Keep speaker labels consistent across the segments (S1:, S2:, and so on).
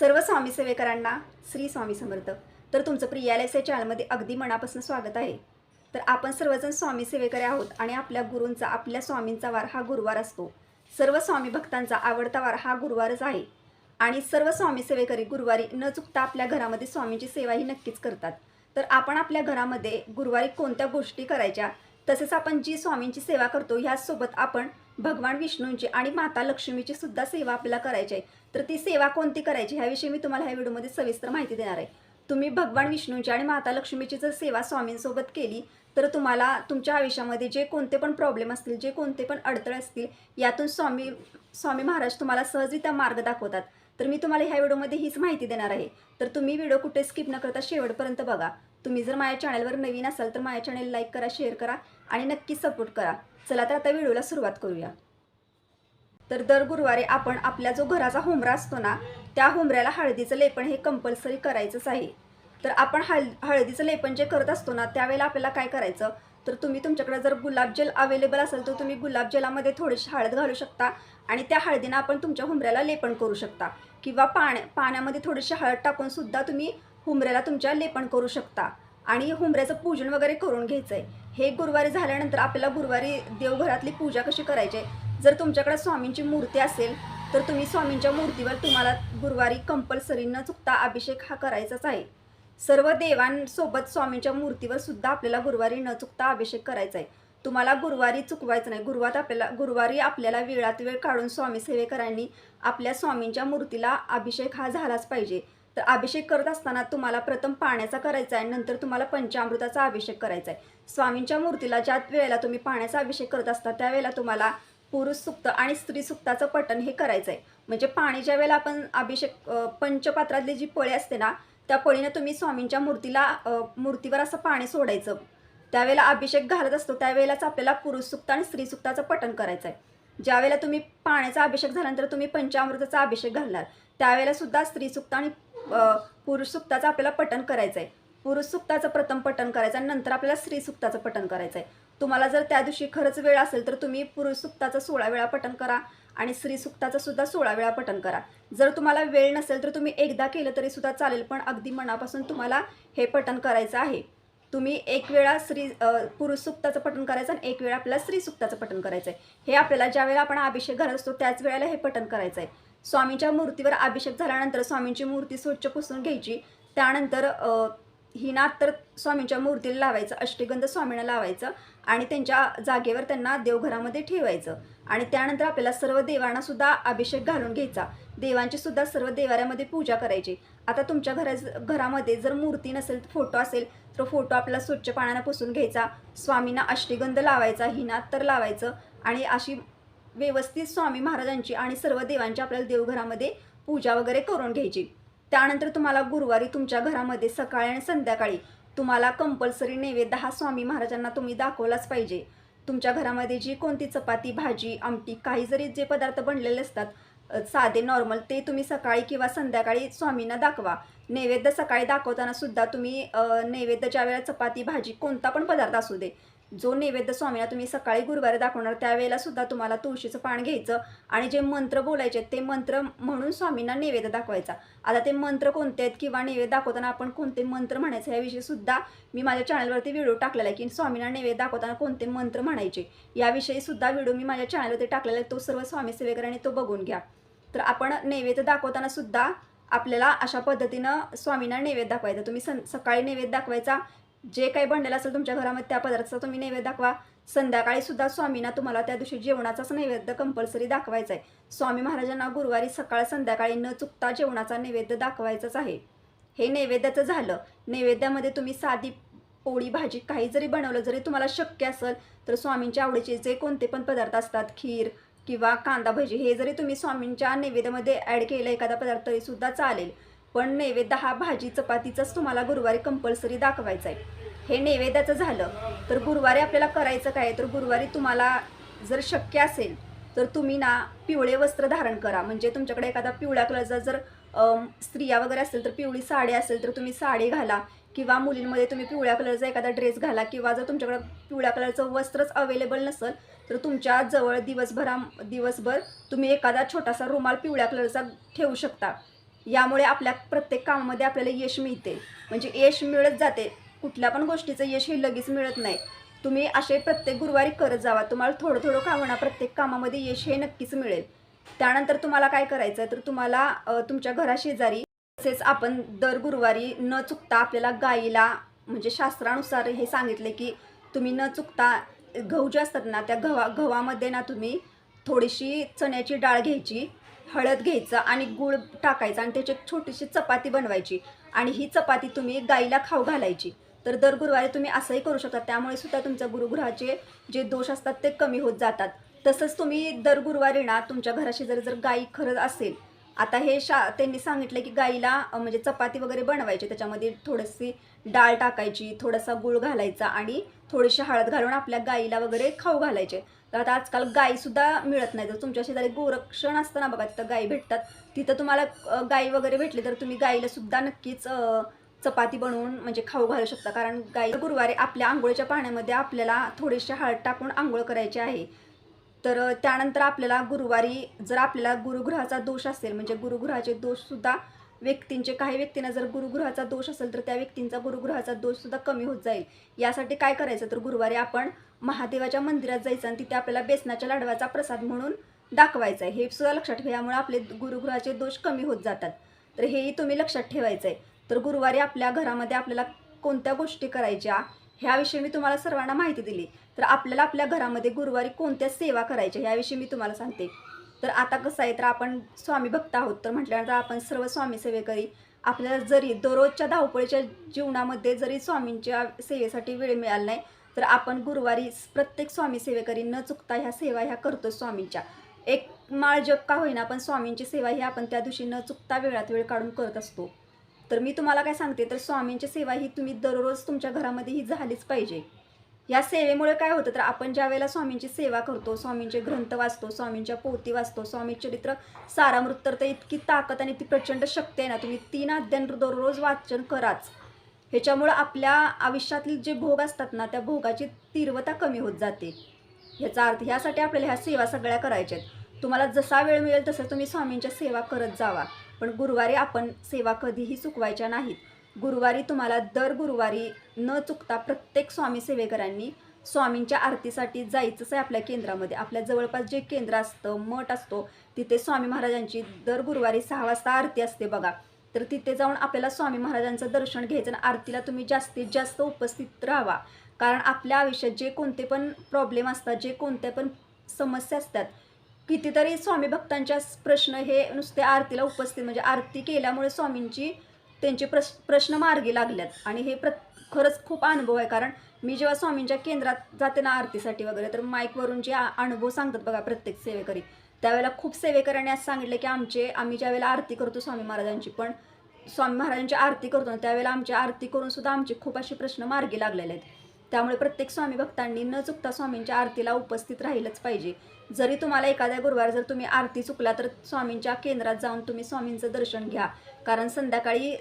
S1: सर्व स्वामी सेवेकरांना श्री स्वामी समर्थ. तर तुमचं प्रियालेसे चॅनलमध्ये अगदी मनापासून स्वागत आहे. तर आपण सर्वजण स्वामी सेवेकरी आहोत आणि आपल्या गुरूंचा आपल्या स्वामींचा वार हा गुरुवार असतो. सर्व स्वामी भक्तांचा आवडता वार हा गुरुवारच आहे. आणि सर्व स्वामी सेवेकरी गुरुवारी न चुकता आपल्या घरामध्ये स्वामींची सेवा ही नक्कीच करतात. तर आपण आपल्या घरामध्ये गुरुवारी कोणत्या गोष्टी करायच्या तसेच आपण जी स्वामींची सेवा करतो ह्याचसोबत आपण भगवान विष्णूंची आणि माता लक्ष्मीची सुद्धा सेवा आपल्याला करायची आहे. तर ती सेवा कोणती करायची? ह्याविषयी मी तुम्हाला ह्या व्हिडिओमध्ये सविस्तर माहिती देणार आहे. तुम्ही भगवान विष्णूंची आणि माता लक्ष्मीची जर सेवा स्वामींसोबत केली तर तुम्हाला तुमच्या आयुष्यामध्ये जे कोणते पण प्रॉब्लेम असतील जे कोणते पण अडथळे असतील यातून स्वामी स्वामी महाराज तुम्हाला सहजरित्या मार्ग दाखवतात. तर मी तुम्हाला ह्या व्हिडिओमध्ये हीच माहिती देणार आहे. तर तुम्ही व्हिडिओ कुठे स्किप न करता शेवटपर्यंत बघा. तुम्ही जर माझ्या चॅनलवर नवीन असाल तर माझ्या चॅनल लाईक करा शेअर करा आणि नक्की सपोर्ट करा. चला तर आता व्हिडिओला सुरुवात करूया. तर दर गुरुवारी आपण आपल्या जो घराचा हुमरा असतो ना त्या होमऱ्याला हळदीचं लेपन हे कंपल्सरी करायचंच आहे. तर आपण हळ हळदीचं लेपन जे करत असतो ना त्यावेळेला आपल्याला काय करायचं? तर तुम्ही तुमच्याकडे जर गुलाबजल अवेलेबल असेल तर तुम्ही गुलाबजलामध्ये थोडीशी हळद घालू शकता आणि त्या हळदीनं आपण तुमच्या हुमऱ्याला लेपन करू शकता. किंवा पाण्या पाण्यामध्ये थोडीशी हळद टाकून सुद्धा तुम्ही हुमऱ्याला तुमच्या लेपन करू शकता. आणि हुंबऱ्याचं पूजन वगैरे करून घ्यायचं आहे हे गुरुवारी झाल्यानंतर आपल्याला गुरुवारी देवघरातली पूजा कशी करायची आहे? जर तुमच्याकडे स्वामींची मूर्ती असेल तर तुम्ही स्वामींच्या मूर्तीवर तुम्हाला गुरुवारी कंपल्सरी न चुकता अभिषेक हा करायचाच आहे. सर्व देवांसोबत स्वामींच्या मूर्तीवर सुद्धा आपल्याला गुरुवारी न चुकता अभिषेक करायचा आहे तुम्हाला गुरुवारी चुकवायचं नाही. गुरुवार आपल्याला गुरुवारी आपल्याला वेळात वेळ काढून स्वामी सेवेकरांनी आपल्या स्वामींच्या मूर्तीला अभिषेक हा झालाच पाहिजे. तर अभिषेक करत असताना तुम्हाला प्रथम पाण्याचा करायचा आहे नंतर तुम्हाला पंचामृताचा अभिषेक करायचा आहे. स्वामींच्या मूर्तीला ज्या वेळेला तुम्ही पाण्याचा अभिषेक करत असता त्यावेळेला तुम्हाला पुरुष सुक्त आणि स्त्री सुक्ताचं पठण हे करायचं आहे. म्हणजे पाणी ज्या वेळेला आपण अभिषेक पंचपात्रातली जी पळी असते ना त्या पळीनं तुम्ही स्वामींच्या मूर्तीला मूर्तीवर असं पाणी सोडायचं. त्यावेळेला अभिषेक घालत असतो त्यावेळेलाच आपल्याला पुरुष सुक्त आणि स्त्री सुक्ताचं पठण करायचं आहे. ज्यावेळेला तुम्ही पाण्याचा अभिषेक झाल्यानंतर तुम्ही पंचामृताचा अभिषेक घालणार त्यावेळेला सुद्धा स्त्री सुक्त आणि पुरुष सुक्ताचं आपल्याला पठण करायचं आहे पुरुष सुक्ताचं प्रथम पठण करायचं आणि नंतर आपल्याला स्त्री सुक्ताचं पठण करायचं आहे तुम्हाला जर त्या दिवशी खरंच वेळ असेल तर तुम्ही पुरुष सुक्ताचं सोळा वेळा पठण करा आणि स्त्री सुक्ताचं सुद्धा सोळा वेळा पठण करा. जर तुम्हाला वेळ नसेल तर तुम्ही एकदा केलं तरी सुद्धा चालेल पण अगदी मनापासून तुम्हाला हे पठण करायचं आहे. तुम्ही एक वेळा स्त्री पुरुषसुक्ताचं पुरुष सुक्ताचं पठण करायचं आणि एक वेळा आपल्याला स्त्री सुक्ताचं पठण करायचं आहे हे आपल्याला ज्या वेळेला आपण अभिषेक घालत असतो त्याच वेळेला हे पठण करायचं आहे स्वामींच्या मूर्तीवर अभिषेक झाल्यानंतर स्वामींची मूर्ती स्वच्छ पुसून घ्यायची. त्यानंतर अ, हिनात तर स्वामींच्या मूर्तीला लावायचं अष्टगंध स्वामींना लावायचं आणि त्यांच्या जागेवर त्यांना देवघरामध्ये ठेवायचं. आणि त्यानंतर आपल्याला सर्व देवांना सुद्धा अभिषेक घालून घ्यायचा. देवांची सुद्धा सर्व देवाऱ्यामध्ये पूजा करायची. आता तुमच्या घरा घरामध्ये जर मूर्ती नसेल फोटो असेल तर फोटो आपल्याला स्वच्छ पाण्यानं पुसून घ्यायचा. स्वामींना अष्टगंध लावायचा हिनात तर लावायचं. आणि अशी व्यवस्थित स्वामी महाराजांची आणि सर्व देवांची आपल्याला देवघरामध्ये पूजा वगैरे करून घ्यायची. त्यानंतर तुम्हाला गुरुवारी तुमच्या घरामध्ये सकाळी आणि संध्याकाळी तुम्हाला कंपल्सरी नैवेद्य हा स्वामी महाराजांना तुम्ही दाखवलाच पाहिजे. तुमच्या घरामध्ये जी कोणती चपाती भाजी आमटी काही जरी जे पदार्थ बनलेले असतात साधे नॉर्मल ते तुम्ही सकाळी किंवा संध्याकाळी स्वामींना दाखवा. नैवेद्य सकाळी दाखवताना सुद्धा तुम्ही नैवेद्यच्या नैवेद्य ज्या वेळेला चपाती भाजी कोणता पण पदार्थ असू दे जो नैवेद्य स्वामीला तुम्ही सकाळी गुरुवारी दाखवणार त्यावेळेला सुद्धा तुम्हाला तुळशीचं पान घ्यायचं आणि जे मंत्र बोलायचे ते मंत्र म्हणून स्वामींना नैवेद्य दाखवायचा. आता ते मंत्र कोणते आहेत किंवा नैवेद्य दाखवताना आपण कोणते मंत्र म्हणायचं याविषयी सुद्धा मी माझ्या चॅनलवरती व्हिडिओ टाकलेला आहे की स्वामींना नैवेद्य दाखवताना कोणते मंत्र म्हणायचे याविषयी सुद्धा व्हिडिओ मी माझ्या चॅनलवरती टाकलेला आहे तो सर्व स्वामी सेवेकरांनी तो बघून घ्या. तर आपण नैवेद्य दाखवताना सुद्धा आपल्याला अशा पद्धतीनं स्वामींना नैवेद्य दाखवायचा. तुम्ही सं सकाळी नैवेद्य दाखवायचा जे काही बनलेलं असेल तुमच्या घरामध्ये त्या पदार्थाचा तुम्ही नैवेद्य दाखवा. संध्याकाळी सुद्धा स्वामींना तुम्हाला त्या दिवशी जेवणाचाच नैवेद्य कंपल्सरी दाखवायचा आहे. स्वामी महाराजांना गुरुवारी सकाळ संध्याकाळी न चुकता जेवणाचा नैवेद्य दाखवायचाच आहे. हे नैवेद्याचं झालं. नैवेद्यामध्ये तुम्ही साधी पोळी भाजी काही जरी बनवलं जरी तुम्हाला शक्य असेल तर स्वामींच्या आवडीचे जे कोणते पण पदार्थ असतात खीर किंवा कांदा भजी हे जरी तुम्ही स्वामींच्या नैवेद्यामध्ये ॲड केलं एखादा पदार्थ तरीसुद्धा चालेल. पण नैवेद्य हा भाजी चपातीचाच तुम्हाला गुरुवारी कंपल्सरी दाखवायचा आहे हे नैवेद्याचं झालं तर गुरुवारी आपल्याला करायचं काय? तर गुरुवारी तुम्हाला जर शक्य असेल तर तुम्ही ना पिवळे वस्त्र धारण करा. म्हणजे तुमच्याकडे एखादा पिवळ्या कलरचा जर स्त्रिया वगैरे असेल तर पिवळी साडी असेल तर तुम्ही साडी घाला. किंवा मुलींमध्ये तुम्ही पिवळ्या कलरचा एखादा ड्रेस घाला किंवा जर तुमच्याकडे पिवळ्या कलरचं वस्त्रच अवेलेबल नसेल तर तुमच्या जवळ दिवसभरा दिवसभर तुम्ही एखादा छोटासा रुमाल पिवळ्या कलरचा ठेवू शकता. यामुळे आपल्या प्रत्येक कामामध्ये आपल्याला यश मिळते. म्हणजे यश मिळत जाते. कुठल्या पण गोष्टीचं यश हे लगेच मिळत नाही. तुम्ही असे प्रत्येक गुरुवारी करत जावा. तुम्हाला थोडं थोडं का होणार प्रत्येक कामामध्ये यश हे नक्कीच मिळेल. त्यानंतर तुम्हाला काय करायचं आहे तर तुम्हाला तुमच्या घराशेजारी तसेच आपण दर गुरुवारी न चुकता आपल्याला गाईला म्हणजे शास्त्रानुसार हे सांगितले की तुम्ही न चुकता गहू जे असतात ना त्या गव्हा गव्हामध्ये ना तुम्ही थोडीशी चण्याची डाळ घ्यायची. हळद घ्यायचं आणि गूळ टाकायचं आणि त्याची एक छोटीशी चपाती बनवायची. आणि ही चपाती तुम्ही गाईला खाऊ घालायची. तर दर गुरुवारी तुम्ही असंही करू शकता. त्यामुळे सुद्धा तुमच्या गुरुग्रहाचे जे दोष असतात ते कमी होत जातात. तसंच तुम्ही दर गुरुवारी ना तुमच्या घराशी जर जर गाई खरंच असेल आता हे शा त्यांनी सांगितलं की गाईला म्हणजे चपाती वगैरे बनवायची. त्याच्यामध्ये थोडीशी डाळ टाकायची थोडासा गूळ घालायचा आणि थोडीशी हळद घालून आपल्या गाईला वगैरे खाऊ घालायचे. तर आता आजकाल गाईसुद्धा मिळत नाही. जर तुमच्या शेजारी गोरक्षण असतं ना बघा तिथं गाई भेटतात. तिथं तुम्हाला गाई वगैरे भेटली तर तुम्ही गाईलासुद्धा नक्कीच चपाती बनवून म्हणजे खाऊ घालू शकता. कारण गाई गुरुवारी आपल्या आंघोळीच्या पाण्यामध्ये आपल्याला थोडेसे हळद टाकून आंघोळ करायची आहे. तर त्यानंतर आपल्याला गुरुवारी जर आपल्याला गुरुग्रहाचा दोष असेल म्हणजे गुरुग्रहाचे दोषसुद्धा व्यक्तींचे काही व्यक्तींना जर गुरुग्रहाचा दोष असेल तर त्या व्यक्तींचा गुरुग्रहाचा दोषसुद्धा कमी होत जाईल. यासाठी काय करायचं? तर गुरुवारी आपण महादेवाच्या मंदिरात जायचं आणि तिथे आपल्याला बेसनाच्या लाडवाचा प्रसाद म्हणून दाखवायचा आहे. हे सुद्धा लक्षात ठेवा यामुळे आपले गुरुग्रहाचे दोष कमी होत जातात. तर हेही तुम्ही लक्षात ठेवायचं आहे तर गुरुवारी आपल्या घरामध्ये आपल्याला कोणत्या गोष्टी करायच्या ह्याविषयी मी तुम्हाला सर्वांना माहिती दिली. तर आपल्याला आपल्या घरामध्ये गुरुवारी कोणत्या सेवा करायच्या ह्याविषयी मी तुम्हाला सांगते. तर आता कसं आहे तर आपण स्वामी भक्त आहोत तर म्हटल्यानंतर आपण सर्व स्वामी सेवेकरी आपल्याला जरी दररोजच्या धावपळीच्या जीवनामध्ये जरी स्वामींच्या सेवेसाठी वेळ मिळाला नाही तर आपण गुरुवारी प्रत्येक स्वामी सेवेकरी न चुकता ह्या सेवा ह्या करतो स्वामींच्या. एक माळ जप का होईना पण स्वामींची सेवा ही आपण त्या दिवशी न चुकता वेळात वेळ काढून करत असतो. तर मी तुम्हाला काय सांगते तर स्वामींची सेवा ही तुम्ही दररोज तुमच्या घरामध्ये ही झालीच पाहिजे. या सेवेमुळे काय होतं? तर आपण ज्या वेळेला स्वामींची सेवा करतो स्वामींचे ग्रंथ वाचतो स्वामींच्या पोती वाचतो स्वामी चरित्र सारामृत तर इतकी ताकद आणि ती प्रचंड शक्ती आहे ना तुम्ही तीन अध्ययन दररोज वाचन कराच. ह्याच्यामुळं आपल्या आयुष्यातील जे भोग असतात ना त्या भोगाची तीव्रता कमी होत जाते. ह्याचा अर्थ ह्यासाठी आपल्याला ह्या सेवा सगळ्या करायच्या आहेत. तुम्हाला जसा वेळ मिळेल तसं तुम्ही स्वामींच्या सेवा करत जावा. पण गुरुवारी आपण सेवा कधीही चुकवायच्या नाहीत. गुरुवारी तुम्हाला दर गुरुवारी न चुकता प्रत्येक स्वामी सेवेकरांनी स्वामींच्या आरतीसाठी जायचंच आहे आपल्या केंद्रामध्ये. आपल्या जवळपास जे केंद्र असतं मठ असतो तिथे स्वामी महाराजांची दर गुरुवारी सहा वाजता आरती असते बघा. तर तिथे जाऊन आपल्याला स्वामी महाराजांचं दर्शन घ्यायचं आणि आरतीला तुम्ही जास्तीत जास्त उपस्थित राहावा कारण आपल्या आयुष्यात जे कोणते पण प्रॉब्लेम असतात जे कोणते पण समस्या असतात कितीतरी स्वामी भक्तांच्या प्रश्न हे नुसते आरतीला उपस्थित म्हणजे आरती केल्यामुळे स्वामींची त्यांचे प्रश प्रश्न मार्गी लागल्यात. आणि हे प्र खरंच खूप अनुभव आहे. कारण मी जेव्हा स्वामींच्या केंद्रात जाते ना आरतीसाठी वगैरे तर माईकवरून जे अनुभव सांगतात बघा प्रत्येक सेवेकरी. त्यावेळेला खूप सेवेकऱ्यांनी असं सांगितलं की आमचे आम्ही ज्यावेळेला आरती करतो स्वामी महाराजांची पण स्वामी महाराजांची आरती करतो ना त्यावेळेला आमची आरती करून सुद्धा आमचे खूप असे प्रश्न मार्गी लागलेले आहेत. त्यामुळे प्रत्येक स्वामी भक्तांनी न चुकता स्वामींच्या आरतीला उपस्थित राहिलंच पाहिजे. जरी तुम्हाला एखाद्या गुरुवार जर तुम्ही आरती चुकला तर स्वामींच्या केंद्रात जाऊन तुम्ही स्वामींचं दर्शन घ्या. कारण संध्याकाळी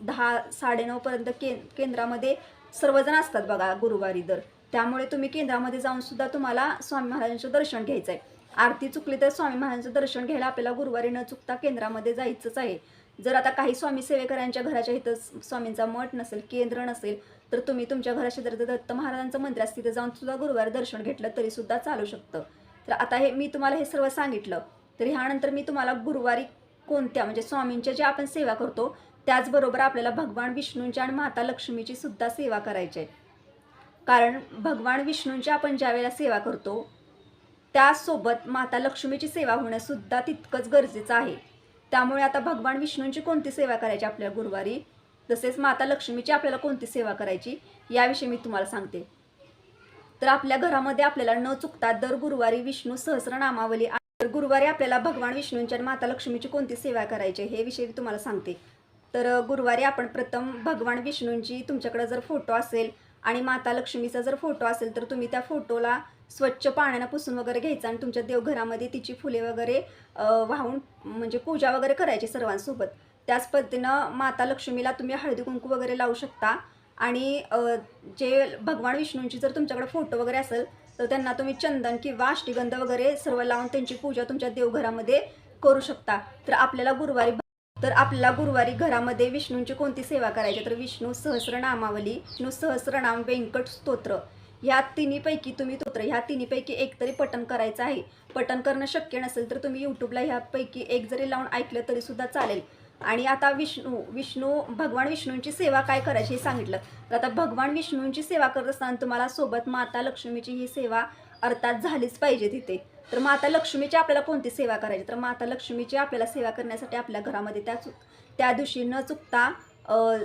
S1: दहा साडेनऊपर्यंत के केंद्रामध्ये सर्वजण असतात बघा गुरुवारी दर. त्यामुळे तुम्ही केंद्रामध्ये जाऊन सुद्धा तुम्हाला स्वामी महाराजांचं दर्शन घ्यायचं आहे आरती चुकली तर स्वामी महाराजांचं दर्शन घ्यायला आपल्याला गुरुवारी न चुकता केंद्रामध्ये जायचंच आहे. जर आता काही स्वामी सेवेकरांच्या घराच्या इथं स्वामींचा मठ नसेल केंद्र नसेल तर तुम्ही तुमच्या घराशी जर दत्त महाराजांचं मंदिर असतं तिथे जाऊन सुद्धा गुरुवार दर्शन घेतलं तरी सुद्धा चालू शकतं. तर आता हे मी तुम्हाला हे सर्व सांगितलं. तर ह्यानंतर मी तुम्हाला गुरुवारी कोणत्या म्हणजे स्वामींच्या ज्या आपण सेवा करतो त्याचबरोबर आपल्याला भगवान विष्णूंच्या आणि माता लक्ष्मीची सुद्धा सेवा करायची आहे. कारण भगवान विष्णूंची आपण ज्यावेळेला सेवा करतो त्यासोबत माता लक्ष्मीची सेवा होणंसुद्धा तितकंच गरजेचं आहे. त्यामुळे आता भगवान विष्णूंची कोणती सेवा करायची आपल्या गुरुवारी? तसेच माता लक्ष्मीची आपल्याला कोणती सेवा करायची याविषयी मी तुम्हाला सांगते. तर आपल्या घरामध्ये आपल्याला न चुकता दर गुरुवारी विष्णू सहस्रनामावली तर गुरुवारी आपल्याला भगवान विष्णूंच्या आणि माता लक्ष्मीची कोणती सेवा करायची हे विषयी मी तुम्हाला सांगते. तर गुरुवारी आपण प्रथम भगवान विष्णूंची तुमच्याकडे जर फोटो असेल आणि माता लक्ष्मीचा जर फोटो असेल तर तुम्ही त्या फोटोला स्वच्छ पाण्यानं पुसून वगैरे घ्यायचं आणि तुमच्या देवघरामध्ये तिची फुले वगैरे वाहून म्हणजे पूजा वगैरे करायची सर्वांसोबत. त्याच पद्धतीनं माता लक्ष्मीला तुम्ही हळदी कुंकू वगैरे लावू शकता. आणि जे भगवान विष्णूंची जर तुमच्याकडे फोटो वगैरे असेल तर त्यांना तुम्ही चंदन किंवा अष्टीगंध वगैरे सर्व लावून त्यांची पूजा तुमच्या देवघरामध्ये करू शकता. तर आपल्याला गुरुवारी तर आपल्याला गुरुवारी घरामध्ये विष्णूंची कोणती सेवा करायची? तर विष्णू सहस्रनामावली विष्णू सहस्रनाम व्यंकट स्तोत्र. ह्या तिन्हीपैकी तुम्ही स्तोत्र ह्या तिन्हीपैकी एक तरी पठण करायचं आहे. पठण करणं शक्य नसेल तर तुम्ही यूट्यूबला ह्यापैकी एक जरी लावून ऐकलं तरीसुद्धा चालेल. आणि आता विष्णू विष्णू भगवान विष्णूंची सेवा काय करायची हे सांगितलं. तर आता भगवान विष्णूंची सेवा करत असताना तुम्हाला सोबत माता लक्ष्मीची ही सेवा अर्थात झालीच पाहिजे तिथे. तर माता लक्ष्मीची आपल्याला कोणती सेवा करायची? तर माता लक्ष्मीची आपल्याला सेवा करण्यासाठी आपल्या घरामध्ये त्या चुक त्या दिवशी न चुकता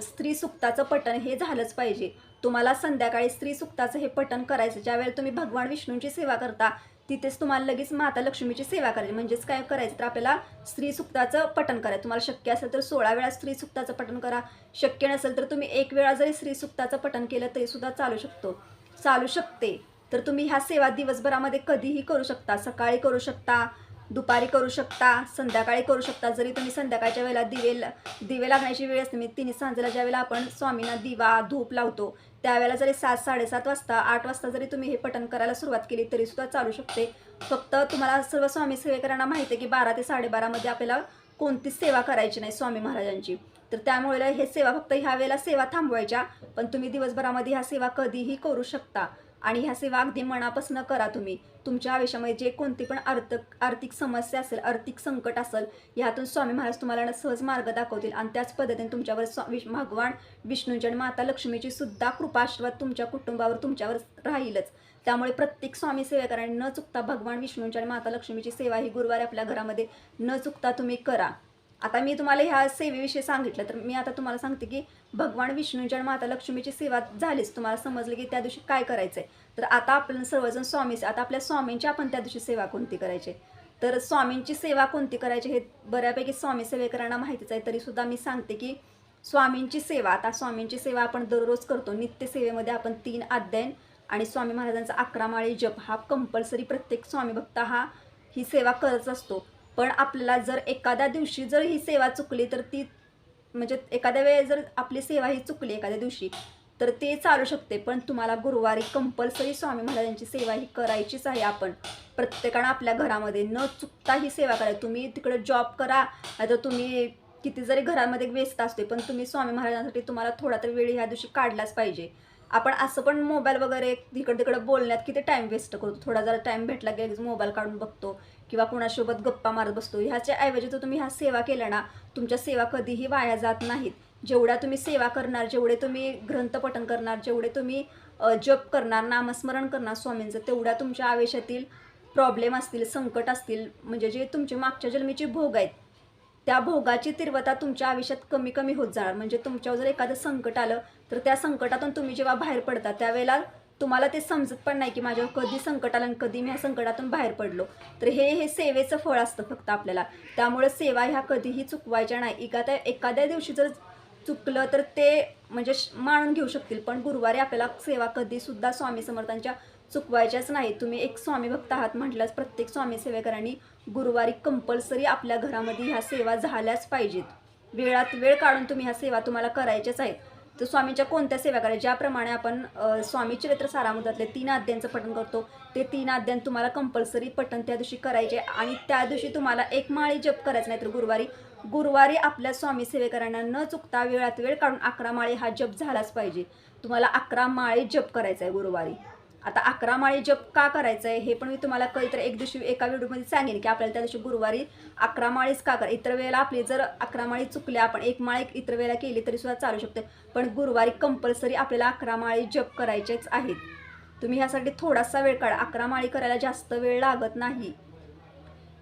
S1: स्त्री सुक्ताचं पठण हे झालंच पाहिजे. तुम्हाला संध्याकाळी स्त्री सुक्ताचं हे पठण करायचं ज्यावेळेला तुम्ही भगवान विष्णूंची सेवा करता तिथेच तुम्हाला लगेच माता लक्ष्मीची सेवा करायची. म्हणजेच काय करायचं तर आपल्याला स्त्री सुक्ताचं पठण करायचं. तुम्हाला शक्य असेल तर सोळा वेळा स्त्री सुक्ताचं पठण करा. शक्य नसेल तर तुम्ही एक वेळा जरी स्त्री सुक्ताचं पठण केलं तरी सुद्धा चालू शकतो. चालू शकते. तर तुम्ही ह्या सेवा दिवसभरामध्ये कधीही करू शकता. सकाळी करू शकता. दुपारी करू शकता संध्याकाळी करू शकता. जरी तुम्ही संध्याकाळच्या वेळेला दिवे दिवे लागण्याची वेळ असते मी तिन्ही सांजेला ज्यावेळेला आपण स्वामींना दिवा धूप लावतो त्यावेळेला जरी सात साडेसात वाजता आठ वाजता जरी तुम्ही हे पठण करायला सुरुवात केली तरी सुद्धा चालू शकते. फक्त तुम्हाला सर्व स्वामी सेवेकरांना माहिती आहे की बारा ते साडेबारामध्ये आपल्याला कोणतीच सेवा करायची नाही स्वामी महाराजांची. तर त्यामुळे हे सेवा फक्त ह्या वेळेला सेवा थांबवायच्या पण तुम्ही दिवसभरामध्ये ह्या सेवा कधीही करू शकता. आणि ह्या सेवा अगदी मनापासून करा तुम्ही. तुमच्या आयुष्यामध्ये जे कोणती पण अर्थ आर्थिक समस्या असेल आर्थिक संकट असेल ह्यातून स्वामी महाराज तुम्हाला सहज मार्ग दाखवतील आणि त्याच पद्धतीने तुमच्यावर स्वा- भगवान विष्णूंची आणि माता लक्ष्मीची सुद्धा कृपा आशीर्वाद तुमच्या कुटुंबावर तुमच्यावर राहीलच. त्यामुळे प्रत्येक स्वामी सेवेकरांनी न चुकता भगवान विष्णूंची आणि माता लक्ष्मीची सेवा ही गुरुवारी आपल्या घरामध्ये न चुकता तुम्ही करा. आता मी तुम्हाला ह्या सेवेविषयी सांगितलं तर मी आता तुम्हाला सांगते की भगवान विष्णूंची आणि माता लक्ष्मीची सेवा झालीच. तुम्हाला समजलं की त्या दिवशी काय करायचं आहे तर आता आपण सर्वजण स्वामी आता आपल्या स्वामींची आपण त्या दिवशी सेवा कोणती करायची? तर स्वामींची सेवा कोणती करायची हे बऱ्यापैकी स्वामी सेवेकरांना माहितीच आहे. तरीसुद्धा मी सांगते की स्वामींची सेवा आता स्वामींची सेवा आपण दररोज करतो. नित्य सेवेमध्ये आपण तीन अध्ययन आणि स्वामी महाराजांचा अकरा माळी जप हा कंपल्सरी प्रत्येक स्वामी भक्त हा ही सेवा करत असतो. पण आपल्याला जर एखाद्या दिवशी जर ही सेवा चुकली तर ती म्हणजे एखाद्या वेळेस जर आपली सेवा ही चुकली एखाद्या दिवशी तर ते चालू शकते. पण तुम्हाला गुरुवारी कंपल्सरी स्वामी महाराजांची सेवा ही करायचीच आहे आपण. प्रत्येकानं आपल्या घरामध्ये न चुकता ही सेवा करा. तुम्ही तिकडे जॉब करा नाहीतर तुम्ही किती जरी घरामध्ये व्यस्त असते पण तुम्ही स्वामी महाराजांसाठी तुम्हाला थोडा तरी वेळ ह्या दिवशी काढलाच पाहिजे. आपण असं पण मोबाईल वगैरे इकडे तिकडं बोलण्यात किती टाईम वेस्ट करतो? थोडा जरा टाईम भेटला की मोबाईल काढून बघतो किंवा कोणासोबत गप्पा मारत बसतो. ह्याच्या ऐवजी जर तुम्ही ह्या सेवा केल्या ना तुमच्या सेवा कधीही वाया जात नाहीत. जेवढ्या तुम्ही सेवा करणार जेवढे तुम्ही ग्रंथपठन करणार जेवढे तुम्ही जप करणार नामस्मरण करणार स्वामींचं तेवढ्या तुमच्या आयुष्यातील प्रॉब्लेम असतील संकट असतील म्हणजे जे तुमचे मागच्या जन्मीचे भोग आहेत त्या भोगाची तीव्रता तुमच्या आयुष्यात कमी कमी होत जाणार. म्हणजे तुमच्यावर जर एखादं संकट आलं तर त्या संकटातून तुम्ही जेव्हा बाहेर पडता त्यावेळेला तुम्हाला ते समजत पण नाही की माझ्यावर कधी संकट आलं आणि कधी मी ह्या संकटातून बाहेर पडलो. तर हे हे सेवेचं फळ असतं फक्त आपल्याला. त्यामुळे सेवा ह्या कधीही चुकवायच्या नाही. एखाद्या एखाद्या दिवशी जर चुकलं तर ते म्हणजे मानून घेऊ शकतील. पण गुरुवारी आपल्याला सेवा कधीसुद्धा स्वामी समर्थांच्या चुकवायच्याच नाही. तुम्ही एक स्वामी भक्त आहात म्हटल्यास प्रत्येक स्वामी सेवेकरांनी गुरुवारी कंपल्सरी आपल्या घरामध्ये ह्या सेवा झाल्याच पाहिजेत. वेळात वेळ काढून तुम्ही ह्या सेवा तुम्हाला करायच्याच आहेत. तर स्वामींच्या कोणत्या सेवा करायच्या? ज्याप्रमाणे आपण अ, स्वामी चरित्र सारामृतातले तीन अध्यायांचं पठण करतो ते तीन अध्यान तुम्हाला कंपल्सरी पठण त्या दिवशी करायचे आणि त्या दिवशी तुम्हाला एक माळी जप करायचं नाही तर गुरुवारी. गुरुवारी आपल्या स्वामी सेवेकरांना न चुकता वेळात वेळ काढून अकरा माळी हा जप झालाच पाहिजे. तुम्हाला अकरा माळी जप करायचा आहे गुरुवारी. आता अकरा माळी जप का करायचं आहे हे पण मी तुम्हाला कधीतरी एक दिवशी एका व्हिडिओमध्ये सांगेन की आपल्याला त्या दिवशी गुरुवारी अकरा माळीच का करा इतर वेळेला आपली जर अकरा माळी चुकल्या आपण एक माळी इतर वेळेला केली तरी सुद्धा चालू शकते. पण गुरुवारी कंपल्सरी आपल्याला अकरा माळी जप करायचेच आहेत. तुम्ही ह्यासाठी थोडासा वेळ काढा. अकरा माळी करायला जास्त वेळ लागत नाही.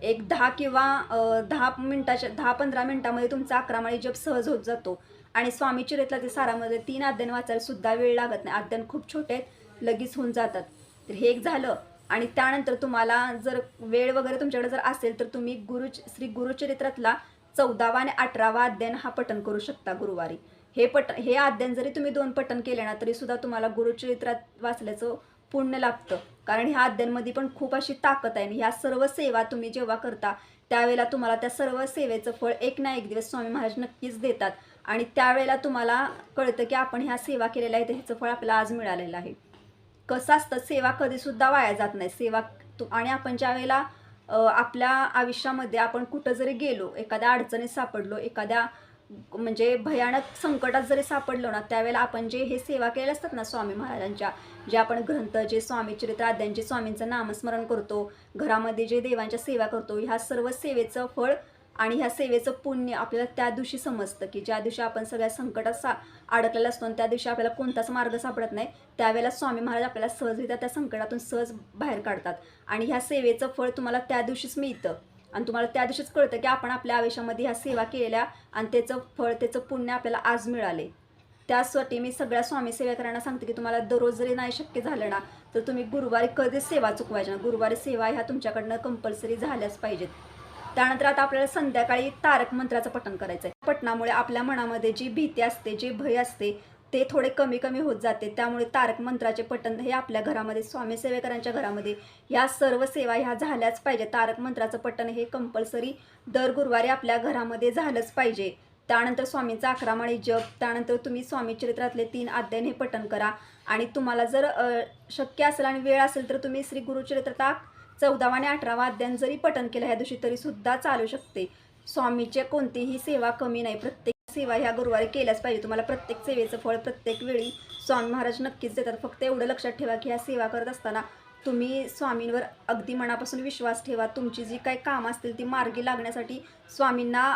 S1: एक दहा किंवा दहा मिनटाच्या दहा पंधरा मिनटामध्ये तुमचा अकरा माळी जप सहज होत जातो. आणि स्वामी चरित्रातील सारामध्ये तीन अध्ययन वाचायला सुद्धा वेळ लागत नाही. अध्ययन खूप छोटे आहेत. लगेच होऊन जातात. तर हे एक झालं. आणि त्यानंतर तुम्हाला जर वेळ वगैरे तुमच्याकडे जर असेल तर तुम्ही गुरु श्री गुरुचरित्रातला चौदावा आणि अठरावा अध्ययन हा पठण करू शकता गुरुवारी. हे पट हे अध्ययन जरी तुम्ही दोन पठण केले ना तरी सुद्धा तुम्हाला गुरुचरित्रात वाचल्याचं पुण्य लाभतं. कारण ह्या अध्ययनमध्ये पण खूप अशी ताकद आहे आणि ह्या सर्व सेवा तुम्ही जेव्हा करता त्यावेळेला तुम्हाला त्या सर्व सेवेचं फळ एक ना एक दिवस स्वामी महाराज नक्कीच देतात. आणि त्यावेळेला तुम्हाला कळतं की आपण ह्या सेवा केलेल्या आहेत ह्याचं फळ आपल्याला आज मिळालेलं आहे. कसं असतं सेवा कधीसुद्धा वाया जात नाही. सेवा तू आणि आपण ज्या वेळेला आपल्या आयुष्यामध्ये आपण कुठं जरी गेलो एखाद्या अडचणीत सापडलो एखाद्या म्हणजे भयानक संकटात जरी सापडलो ना त्यावेळेला आपण जे हे सेवा केलेल्या असतात ना स्वामी महाराजांच्या जे आपण ग्रंथ जे स्वामी चरित्र आद्यांचे स्वामींचं नामस्मरण करतो घरामध्ये जे देवांच्या सेवा करतो ह्या सर्व सेवेचं फळ आणि ह्या सेवेचं पुण्य आपल्याला त्या दिवशी समजतं की ज्या दिवशी आपण सगळ्या संकटात सा अडकलेला असतो आणि त्या दिवशी आपल्याला कोणताच मार्ग सापडत नाही त्यावेळेला स्वामी महाराज आपल्याला सहजरित्या त्या संकटातून सहज बाहेर काढतात. आणि ह्या सेवेचं फळ तुम्हाला त्या दिवशीच मिळतं. आणि तुम्हाला त्या दिवशीच कळतं की आपण आपल्या आयुष्यामध्ये ह्या सेवा केलेल्या आणि त्याचं फळ त्याचं पुण्य आपल्याला आज मिळाले. त्यासाठी मी सगळ्या स्वामी सेवेकरांना सांगते की तुम्हाला दररोज जरी नाही शक्य झालं ना तर तुम्ही गुरुवारी कधीच सेवा चुकवायच्या ना गुरुवारी सेवा ह्या तुमच्याकडनं कंपल्सरी झाल्याच पाहिजेत. त्यानंतर आता आपल्याला संध्याकाळी तारक मंत्राचं पठण करायचं आहे पठणामुळे आपल्या मनामध्ये जी भीती असते जी भय असते ते थोडे कमी कमी होत जाते. त्यामुळे तारक मंत्राचे पठण हे आपल्या घरामध्ये स्वामी सेवेकरांच्या घरामध्ये या सर्व सेवा ह्या झाल्याच पाहिजे. तारक मंत्राचं पठण हे कंपल्सरी दर गुरुवारी आपल्या घरामध्ये झालंच पाहिजे. त्यानंतर स्वामींचा अकरामाळी जप. त्यानंतर तुम्ही स्वामी चरित्रातले तीन अध्ययन हे पठण करा. आणि तुम्हाला जर शक्य असेल आणि वेळ असेल तर तुम्ही श्री गुरुचरित्राचा चौदावा आणि अठरावा अध्यान जरी पठन केलं ह्या दिवशी तरी सुद्धा चालू शकते. स्वामीचे कोणतीही सेवा कमी नाही. प्रत्येक सेवा ह्या गुरुवारी केल्याच पाहिजे. तुम्हाला प्रत्येक सेवेचं फळ प्रत्येक वेळी स्वामी महाराज नक्कीच देतात. फक्त एवढं लक्षात ठेवा की ह्या सेवा करत असताना तुम्ही स्वामींवर अगदी मनापासून विश्वास ठेवा. तुमची जी काही कामं असतील ती मार्गी लागण्यासाठी स्वामींना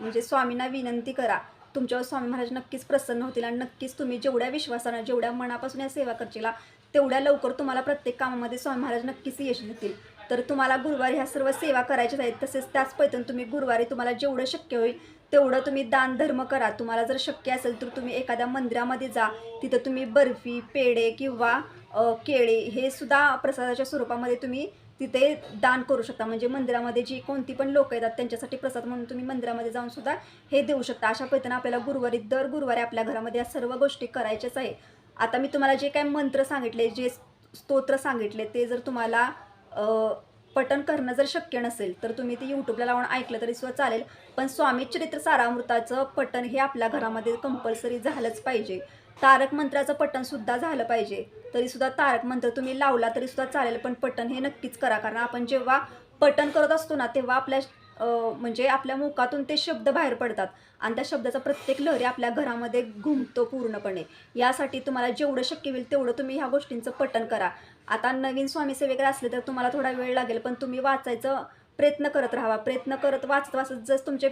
S1: म्हणजे स्वामींना विनंती करा. तुमच्यावर स्वामी महाराज नक्कीच प्रसन्न होतील आणि नक्कीच तुम्ही जेवढ्या विश्वासानं जेवढ्या मनापासून या सेवा करशीला तेवढ्या लवकर तुम्हाला प्रत्येक कामामध्ये स्वामी महाराज नक्कीच यश देतील. तर तुम्हाला गुरुवारी ह्या सर्व सेवा करायच्याच आहेत. तसेच त्याच पैठण तुम्ही गुरुवारी तुम्हाला जेवढं शक्य होईल तेवढं तुम्ही दान धर्म करा. तुम्हाला जर शक्य असेल तर तुम्ही एखाद्या मंदिरामध्ये जा. तिथं तुम्ही बर्फी पेढे किंवा केळे हे सुद्धा प्रसादाच्या स्वरूपामध्ये तुम्ही तिथे दान करू शकता. म्हणजे मंदिरामध्ये जी कोणती पण लोक येतात त्यांच्यासाठी प्रसाद म्हणून तुम्ही मंदिरामध्ये जाऊन सुद्धा हे देऊ शकता. अशा पद्धतीनं आपल्याला गुरुवारी दर गुरुवारी आपल्या घरामध्ये या सर्व गोष्टी करायच्याच आहे आता मी तुम्हाला जे काय मंत्र सांगितले जे स्तोत्र सांगितले ते जर तुम्हाला पठन पठण करणं जर शक्य नसेल तर तुम्ही ते यूट्यूबला लावून ऐकलं तरी सुद्धा चालेल. पण स्वामी चरित्र सारामृताचं पठण हे आपल्या घरामध्ये कंपल्सरी झालंच पाहिजे. तारक मंत्राचं पठणसुद्धा झालं पाहिजे. तरीसुद्धा तारक मंत्र तुम्ही लावला तरी सुद्धा चालेल पण पठण हे नक्कीच करा. कारण आपण जेव्हा पठण करत असतो ना तेव्हा आपल्या म्हणजे आपल्या मुखातून ते शब्द बाहेर पडतात. आणि त्या शब्दाचा प्रत्येक लहरी आपल्या घरामध्ये घुमतो पूर्णपणे. यासाठी तुम्हाला जेवढं शक्य होईल तेवढं तुम्ही ह्या गोष्टींचं पठण करा. आता नवीन स्वामी सेवेकर असले तर तुम्हाला थोडा वेळ लागेल पण तुम्ही वाचायचं प्रयत्न करत राहावा. प्रयत्न करत वाचत वाचत जसं तुमचे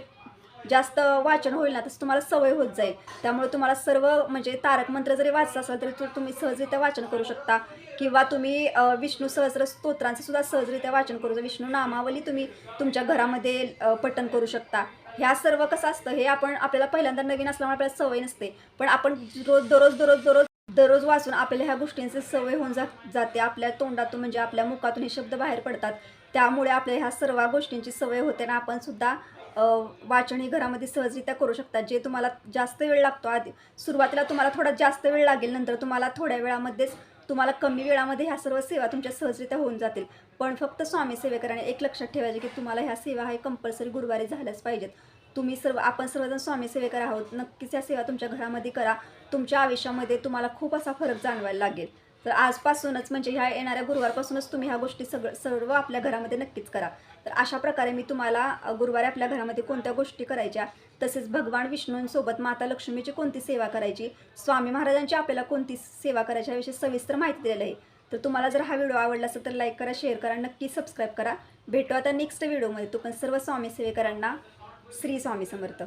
S1: जास्त वाचन होईल ना तसं तुम्हाला सवय होत जाईल. त्यामुळे तुम्हाला सर्व म्हणजे तारक मंत्र जरी वाचत असाल तरी तुम्ही सहजरित्या वाचन करू शकता. किंवा तुम्ही विष्णू सहस्र स्तोत्रांचं सुद्धा सहजरित्या वाचन करू विष्णू नामावली तुम्ही तुमच्या घरामध्ये अ, पठण करू शकता. ह्या सर्व कसं असतं हे आपण आपल्याला पहिल्यांदा नवीन असल्यामुळे आपल्याला सवय नसते. पण आपण रोज दररोज दररोज दररोज दररोज वाचून आपल्याला ह्या गोष्टींची सवय होऊन जा जाते. आपल्या तोंडातून म्हणजे आपल्या मुखातून हे शब्द बाहेर पडतात. त्यामुळे आपल्या ह्या सर्व गोष्टींची सवय होते ना आपण सुद्धा वाचन हे घरामध्ये सहजरित्या करू शकता जे तुम्हाला जास्त वेळ लागतो आधी सुरुवातीला तुम्हाला थोडा जास्त वेळ लागेल नंतर तुम्हाला थोड्या वेळामध्येच तुम्हाला कमी वेळामध्ये ह्या सर्व सेवा तुमच्या सहजरित्या होऊन जातील. पण फक्त स्वामी सेवेकराने एक लक्षात ठेवायचे की तुम्हाला ह्या सेवा हे कंपल्सरी गुरुवारी झाल्याच पाहिजेत. तुम्ही सर्व आपण सर्वजण स्वामी सेवेकर आहोत. नक्कीच या सेवा तुमच्या घरामध्ये करा. तुमच्या आयुष्यामध्ये तुम्हाला खूप असा फरक जाणवायला लागेल. तर आजपासूनच म्हणजे ह्या येणाऱ्या गुरुवारपासूनच तुम्ही ह्या गोष्टी सगळं सर्व आपल्या घरामध्ये नक्कीच करा. तर अशा प्रकारे मी तुम्हाला गुरुवारी आपल्या घरामध्ये कोणत्या गोष्टी करायच्या तसेच भगवान विष्णूंसोबत माता लक्ष्मीची कोणती सेवा करायची स्वामी महाराजांची आपल्याला कोणती सेवा करायची याविषयी सविस्तर माहिती दिलेली आहे. तर तुम्हाला जर हा व्हिडिओ आवडला असेल तर लाईक करा शेअर करा नक्की सबस्क्राईब करा. भेटू आता नेक्स्ट व्हिडिओमध्ये. तो पण सर्व स्वामी सेवेकरांना श्री स्वामी समर्थ.